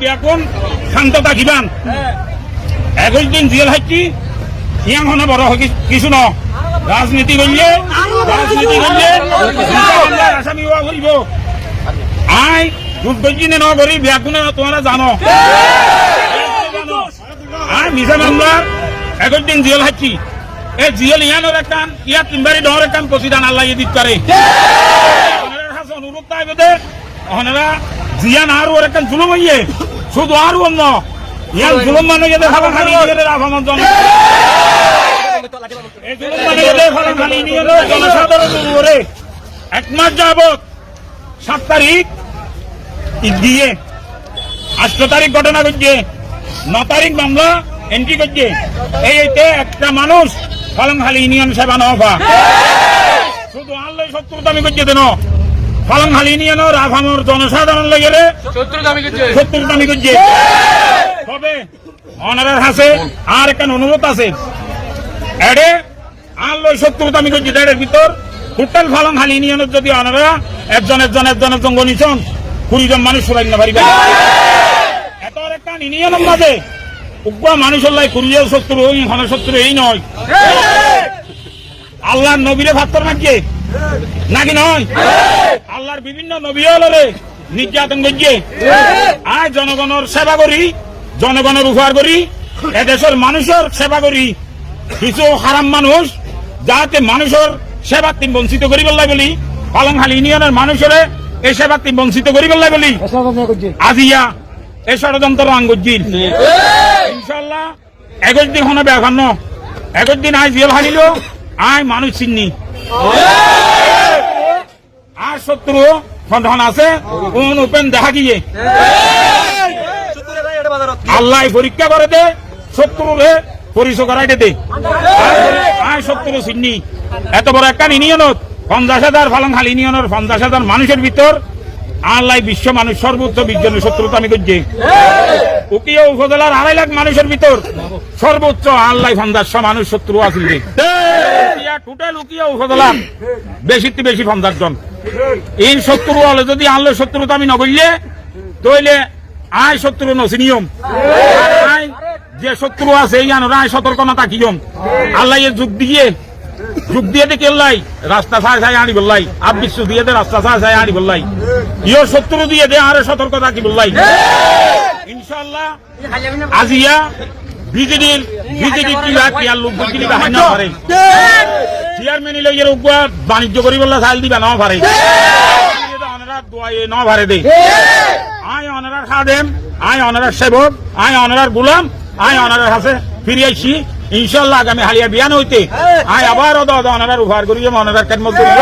বিয়াকুন শান্ত থাকিবান একৈশ দিন jail হাইছি young বড় হয় কিছু ন। রাজনীতি করলে রাজনীতি করলে আসামি হওয়া করিব আই দুর্গজিনে ন করি বিয়াকুনে তোমরা জানো। আই, মিছা মামলার একৈশ দিন জেল হাইছি এই জেল ইয়ানোর একখান ইয়াত তিনবারি ডর একখান প্রতিদান আল্লাহ ইয়ে দিত পারে অনুরোধ থাকবে যে ওনারা জিয়ান আর ওর একটা জুলুম হইয়ে। শুধু আর অন্য। ইয়ান জুলুম মানে যেতে খাবার খালি নিজেদের আফামত জন এই জুলুম মানে যেতে খাবার খালি নিজেদের জনসাধারণ উপরে এক মাস যাবত সাত তারিখ, ঈদ দিয়ে, আষ্ট তারিখ ঘটনা ঘটছে, ন তারিখ মামলা এন্ট্রি করছে। এই এইতে একটা মানুষ ফলংখালী ইউনিয়ন সেবা নফা শুধু আল্লাহ শত্রুতা আমি করছে দেন ফলংখালী ইউনিয়নের আফামর জনসাধারণ লেগে শত্রুতা আমি করছে তবে অনারের হাসে আর একটা অনুরোধ আছে? এডে আল্লাহ শত্রুতা আমি করছি এর ভিতর। টোটাল ফলংখালী ইউনিয়নের যদি অনারা একজন একজন একজন একজন গণিছন। কুড়ি জন মানুষ সবাই না পারিবে। এত আর একটা ইউনিয়নের মাঝে। উগ্র মানুষের লাই কুড়িয়ে শত্রু হনের শত্রু এই নয়। আল্লাহর নবীরে ভাত্তর নাকি? নাকি নয়? আল্লাহর বিভিন্ন নবী হলরে নির্যাতন করছে। আয় জনগণের সেবা করি, জনগণের উপহার করি, এদেশের মানুষের সেবা করি। কিছু হারাম মানুষ যাতে মানুষের সেবা তিন বঞ্চিত করি বললাই বলি পালংহালি ইউনিয়নের মানুষের এই সেবা তিন বঞ্চিত করি বললাই বলি, আজিয়া এই ষড়যন্ত্র আঙ্গুজির ইনশাল্লাহ একজ দিন হনে বেখান একজ দিন আয় জেল হারিল আয় মানুষ চিনি। আর শত্রু সন্ধান আছে। কোন ওপেন দেখা গিয়ে। আল্লাহ পরীক্ষা করে দে শত্রুরে পরিচয় করাই দে। শত্রু চিনি এত বড় একটা ইউনিয়নত পঞ্চাশ হাজার ফালংখাল ইউনিয়নের পঞ্চাশ হাজার মানুষের ভিতর আল্লাহ বিশ্ব মানুষ সর্বোচ্চ বিজ্ঞানের শত্রুতা আমি করছি উকিয়া উপজেলার আড়াই লাখ মানুষের ভিতর সর্বোচ্চ আল্লাহ পঞ্চাশশো মানুষ শত্রু আছিল টোটাল উকিয়া উপজেলা বেশি বেশি পঞ্চাশ জন। এই শত্রু হলে যদি আল্লাহ শত্রুতা আমি নগরলে তইলে আয় শত্রু নচিনিয়ম আয় যে শত্রু আছে, এই আনোর আয় সতর্ক না তাকিয়ম আল্লাহ যুগ দিয়ে যুগ দিয়ে দে কেল্লাই রাস্তা ছায় ছায় আনি বললাই। আব বিশ্ব দিয়ে দে, রাস্তা ছায় ছায় আনি বললাই। ইয় শত্রু দিয়ে দে, আরে সতর্ক থাকি বললাই? ইনশাআল্লাহ, আজিয়া বিজেডির বিজেডি পারে চেয়ারম্যান ইলে উগুয়া বাণিজ্য করি বললা দিবা না পারে অনারা দোয়াই ন পারে দে আয় অনারার খাদেম আয় অনারার সেবক আয় অনারার গুলাম আয় অনারার হাসে ফিরে আইছি। ইনশাল্লাহ আগামী হালিয়া বিয়ান হইতে আয় আবার অদ অনারার উপহার করিয়ে অনারার কেন করিব